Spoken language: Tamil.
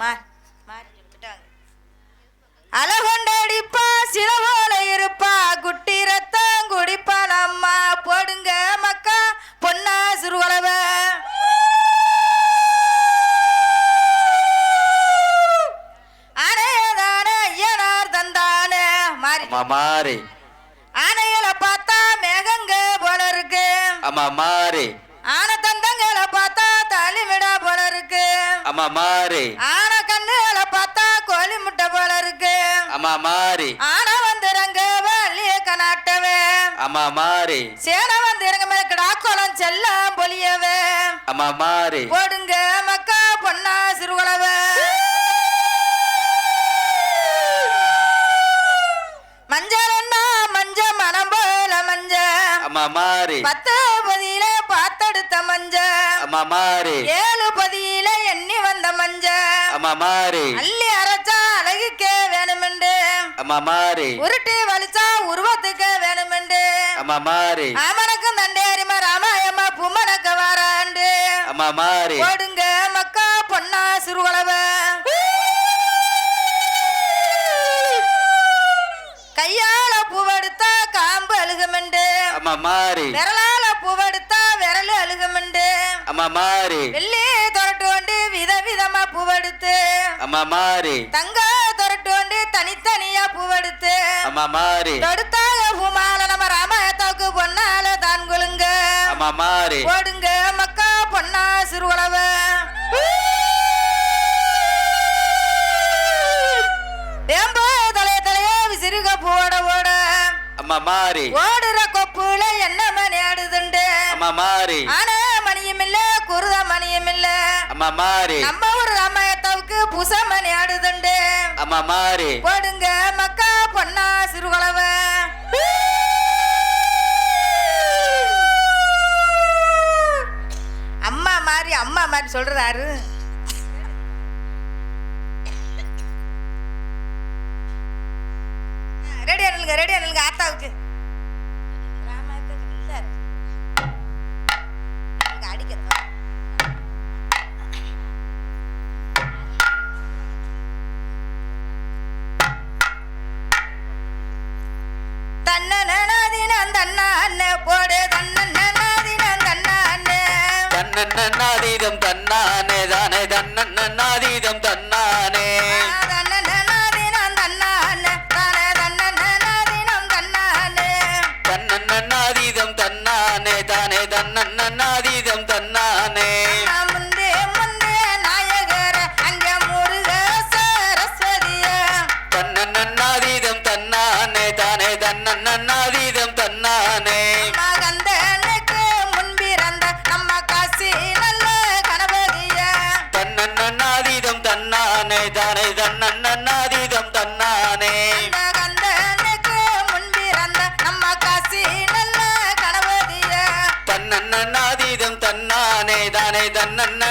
மா மாறி விட்டாங்க அழகொண்டடிப்பா சிலவோல இருப்பா. குட்டி ரத்தம் குடிப்பான் அம்மா போடுங்க மக்கா பொன்னா சிறுவளவ. அணையதான ஐயனார் தந்தானே. மாறி. ஆனைகளை பார்த்தா மேகங்க போல இருக்கு. அம்மா மாறி. ஆனை தந்தங்களை பார்த்தா தள்ளிவிடா போல இருக்கு. அம்மா மாறி. ஆனை ஆனை வந்துருங்க வள்ளிய கனாட்டவே. அம்மா மாறி. சேனை வந்துருங்க மேற்கடா குளம் செல்லம் பொலியவே. அம்மா மாறி. போடுங்க மக்கா பொன்னா சிறுகுளவ மஞ்சள் என்ன மஞ்ச மனம் போல மஞ்ச. அம்மா மாறி. பத்து பதியில பார்த்தெடுத்த மஞ்ச. அம்மா மாறி. ஏழு பதியில எண்ணி வந்த மஞ்ச. அம்மா மாறி. அள்ளி அம்மா மாறி. உருட்டி வலிச்சா உருவத்துக்கு வேணுமெண்டு. அம்மா மாறி. ஆமனுக்கும் தண்டேரிமா ராமாயம்மா பும்மனுக்கு வாராண்டு. அம்மா மாறி. போடுங்க மக்கா பொன்னா சிறுகுளவ கையால பூவெடுத்தா காம்பு அழுகுமெண்டு. அம்மா மாறி. விரலால பூவெடுத்தா விரல் அழுகுமெண்டு. அம்மா மாறி. வெள்ளி தொரட்டு கொண்டு வித விதமா பூவெடுத்து அம்மா மாறி. தங்க தனித்தனியா பூவெடுத்து. தொடுத்தாக பூமால நம்ம ராமாயத்தாவுக்கு பொன்னால தான் கொழுங்க போடுங்க மக்கா பொன்னா சிறுவளவ. வேம்பு தலைய தலைய விசிறுக போட ஓட அம்மா மாறி. ஓடுற கொப்புல என்ன மணி ஆடுதுண்டு. அம்மா மாறி. ஆன மணியும் இல்ல குருத மணியும் இல்ல அம்மா மாறி. நம்ம ஒரு ராமாயத்தாவுக்கு புச மணி ஆடுதுண்டு. அம்மா மாறி. போடுங்க மக்கா பொண்ணா சிறுகளவ அம்மா மாதிரி அம்மா மாதிரி சொல்றாரு. தன்னன்னாதீதம் தன்னானே தானே தன்னன்னாதீதம் தன்னானே. தன்னானே